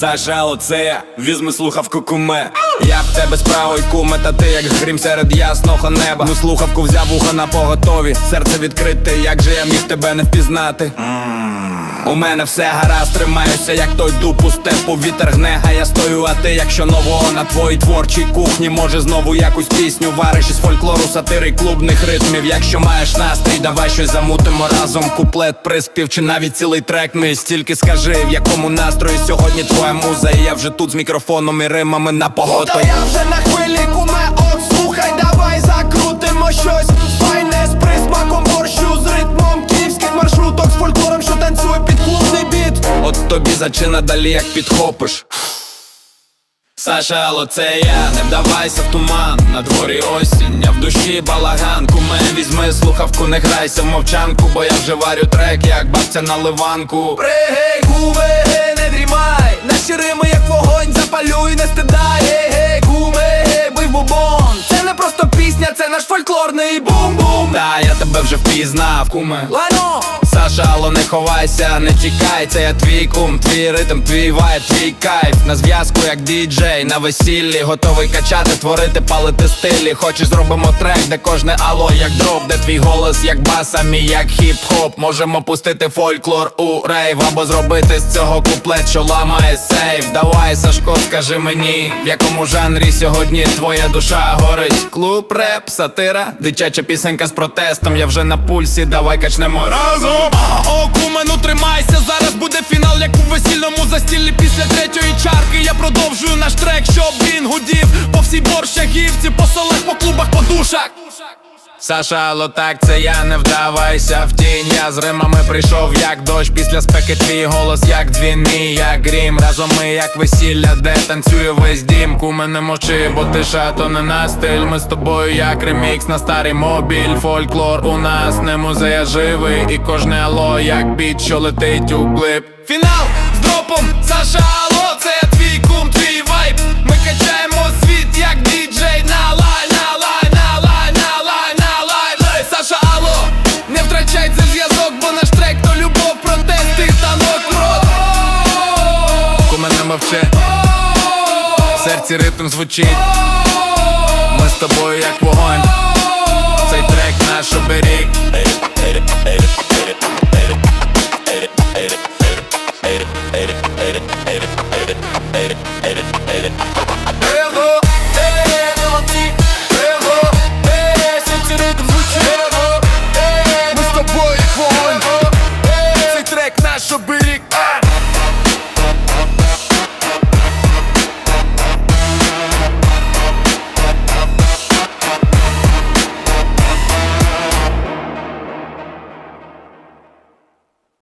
Саша, оце візьми слухавку куме. Я в тебе справою куме, та ти як грім серед ясного неба. Ну слухавку взяв вуха на поготові, серце відкрите, як же я міг тебе не впізнати. У мене все гаразд, тримаюся, як той дуб у степу вітер гне, а я стою, а ти, якщо нового на твоїй творчій кухні, може знову якусь пісню вариш із фольклору, сатири, клубних ритмів. Якщо маєш настрій, давай щось замутимо разом. Куплет, приспів чи навіть цілий трек мій стільки скажи, в якому настрої сьогодні твоя муза. І я вже тут з мікрофоном і римами на Та я вже на хвилі тобі зачина далі, як підхопиш. Саша, алло, це я, не вдавайся в туман, на дворі осінь, а в душі балаган, куме, візьми слухавку, не грайся в мовчанку, бо я вже варю трек, як бабця на ливанку. Пригей, куме, гей, не дрімай. Наші рими, як вогонь, запалюй, не стидай Гей, гей, куме, гей, бий бубон. Це не просто пісня, це наш фольклорний бум-бум. Та я тебе вже впізнав, куме. Лайно, Саша, алло, не ховайся, не тікай, це я твій кум, твій ритм, твій вайб, твій кайф На зв'язку, як діджей, на весіллі, готовий качати, творити, палити стилі. Хочеш зробимо трек, де кожне алло, як дроп, де твій голос, як бас, а мій як хіп-хоп. Можемо пустити фольклор у рейв, або зробити з цього куплет, що ламає сейф. Давай, Сашко, скажи мені, в якому жанрі сьогодні твоя душа горить. Клуб, реп, сатира, дитяча пісенька з протестом. Я вже на пульсі, давай качнемо разом. О, куме, ну тримайся, зараз буде фінал, як у весільному застіллі після третьої чарки. Я продовжую наш трек, щоб він гудів по всій борщагівці, по селах, по клубах, по душах. Саша, алло, так, це я не вдавайся в тінь. Я з римами прийшов, як дощ після спеки твій голос, як дзвін мій, як грім. Разом ми, як весілля, де танцює весь дім. Куме, не мовчи, бо тиша, то не на стиль. Ми з тобою, як ремікс на старий мобіль. Фольклор у нас не музей, а живий. І кожне алло, як біт, що летить у клип. Фінал з дропом, Саша, В серці ритм звучить. Ми з тобою, як вогонь. Цей трек наш оберіг.